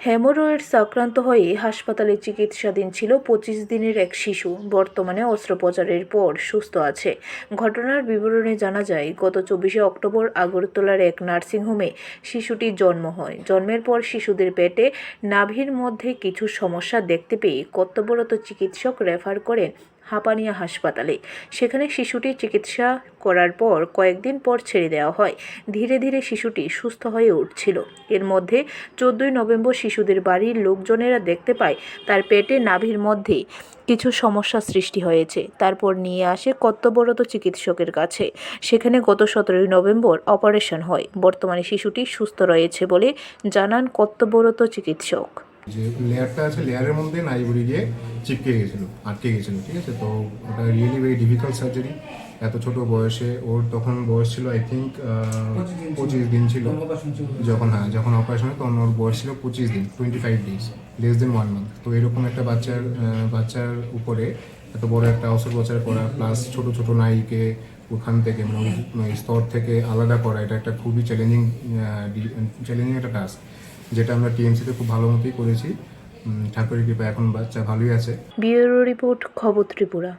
Haemorrhoids আক্রান্ত হয়ে হাসপাতালে চিকিৎসাধীন ছিল পঁচিশ দিনের এক শিশু। বর্তমানে অস্ত্রোপচারের পর সুস্থ আছে। ঘটনার বিবরণে জানা যায়, গত চব্বিশে অক্টোবর আগরতলার এক নার্সিংহোমে শিশুটির জন্ম হয়। জন্মের পর শিশুদের পেটে নাভির মধ্যে কিছু সমস্যা দেখতে পেয়ে কর্তব্যরত চিকিৎসক রেফার করেন হাঁপানিয়া হাসপাতালে। সেখানে শিশুটির চিকিৎসা করার পর কয়েকদিন পর ছেড়ে দেওয়া হয়। ধীরে ধীরে শিশুটি সুস্থ হয়ে উঠছিল। এর মধ্যে চোদ্দই নভেম্বর শিশুদের বাড়ির লোকজনেরা দেখতে পায়, তার পেটে নাভির মধ্যে কিছু সমস্যা সৃষ্টি হয়েছে। তারপর নিয়ে আসে কর্তব্যরত চিকিৎসকের কাছে। সেখানে গত সতেরোই নভেম্বর অপারেশন হয়। বর্তমানে শিশুটি সুস্থ রয়েছে বলে জানান কর্তব্যরত চিকিৎসক। যে লেয়ারটা আছে, লেয়ারের মধ্যে নাইবুড়ি গিয়ে চিপকে গেছিল আটকে গেছিল ঠিক আছে? তো ওটা রিয়েলি ভেরি ডিফিকাল্ট সার্জারি এত ছোট বয়সে ওর তখন বয়স ছিল আই থিঙ্ক পঁচিশ দিন ছিল। যখন হ্যাঁ যখন অপারেশন হয় তখন ওর বয়স ছিল পঁচিশ দিন twenty five days less then one month তো এরকম একটা বাচ্চার বাচ্চার উপরে এত বড় একটা অস্ত্রোপচার করা প্লাস ছোট ছোট নাইকে ওখান থেকে মানে ওই স্তর থেকে আলাদা করা এটা একটা খুবই চ্যালেঞ্জিং চ্যালেঞ্জিং একটা টাস্ক যেটা আমরা টিএমসিতে খুব ভালো মতোই করেছি। ঠাকুরের কৃপা এখন বাচ্চা ভালোই আছে। ব্যুরো রিপোর্ট খবর ত্রিপুরা।